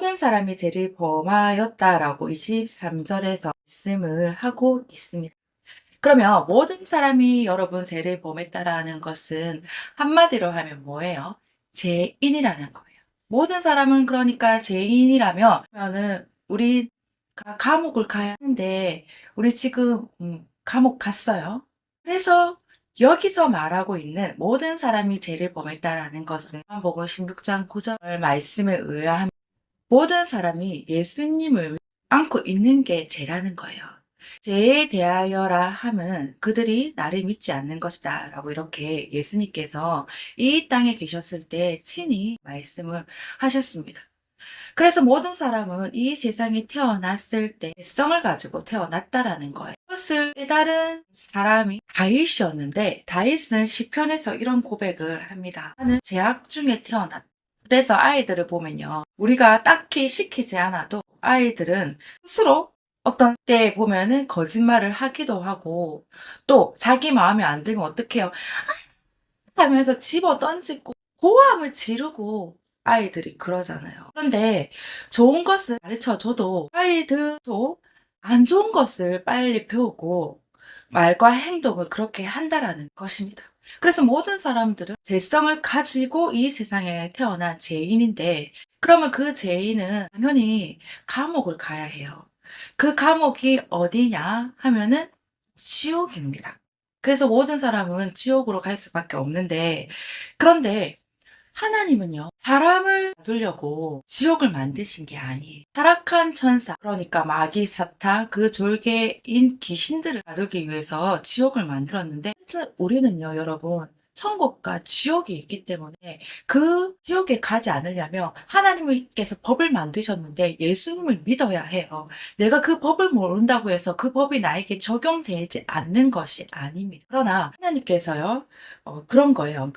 모든 사람이 죄를 범하였다라고 23절에서 말씀을 하고 있습니다. 그러면 모든 사람이 여러분 죄를 범했다라는 것은 한마디로 하면 뭐예요? 죄인이라는 거예요. 모든 사람은 그러니까 죄인이라면 그러면은 우리가 감옥을 가야 하는데 우리 지금 음, 감옥 갔어요. 그래서 여기서 말하고 있는 모든 사람이 죄를 범했다라는 것은 요한복음 16장 9절 말씀에 의하면 모든 사람이 예수님을 안고 있는 게 죄라는 거예요. 죄에 대하여라 함은 그들이 나를 믿지 않는 것이다. 라고 이렇게 예수님께서 이 땅에 계셨을 때 친히 말씀을 하셨습니다. 그래서 모든 사람은 이 세상에 태어났을 때 성을 가지고 태어났다라는 거예요. 그것을 깨달은 사람이 다윗이었는데 다윗은 시편에서 이런 고백을 합니다. 나는 제약 중에 태어났다. 그래서 아이들을 보면요. 우리가 딱히 시키지 않아도 아이들은 스스로 어떤 때 보면은 거짓말을 하기도 하고 또 자기 마음에 안 들면 어떡해요? 아! 하면서 집어 던지고 고함을 지르고 아이들이 그러잖아요. 그런데 좋은 것을 가르쳐 줘도 아이들도 안 좋은 것을 빨리 배우고 말과 행동을 그렇게 한다라는 것입니다. 그래서 모든 사람들은 죄성을 가지고 이 세상에 태어난 죄인인데 그러면 그 죄인은 당연히 감옥을 가야 해요. 그 감옥이 어디냐 하면은 지옥입니다. 그래서 모든 사람은 지옥으로 갈 수밖에 없는데 그런데 하나님은요, 사람을 두려고 지옥을 만드신 게 아니에요. 타락한 천사, 그러니까 마귀, 사탄, 그 졸개인 귀신들을 가두기 위해서 지옥을 만들었는데, 우리는요, 여러분, 천국과 지옥이 있기 때문에 그 지옥에 가지 않으려면 하나님께서 법을 만드셨는데 예수님을 믿어야 해요. 내가 그 법을 모른다고 해서 그 법이 나에게 적용되지 않는 것이 아닙니다. 그러나 하나님께서요, 어, 그런 거예요.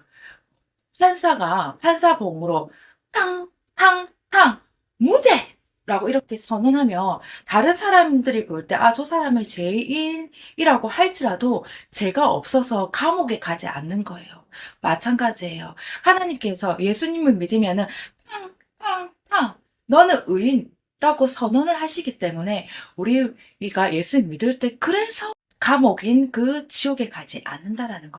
판사가 판사봉으로 탕, 탕, 탕, 무죄! 라고 이렇게 선언하면 다른 사람들이 볼 때, 아, 저 사람을 죄인이라고 할지라도 죄가 없어서 감옥에 가지 않는 거예요. 마찬가지예요. 하나님께서 예수님을 믿으면은 탕, 탕, 탕, 너는 의인이라고 선언을 하시기 때문에 우리가 예수 믿을 때 그래서 감옥인 그 지옥에 가지 않는다라는 거.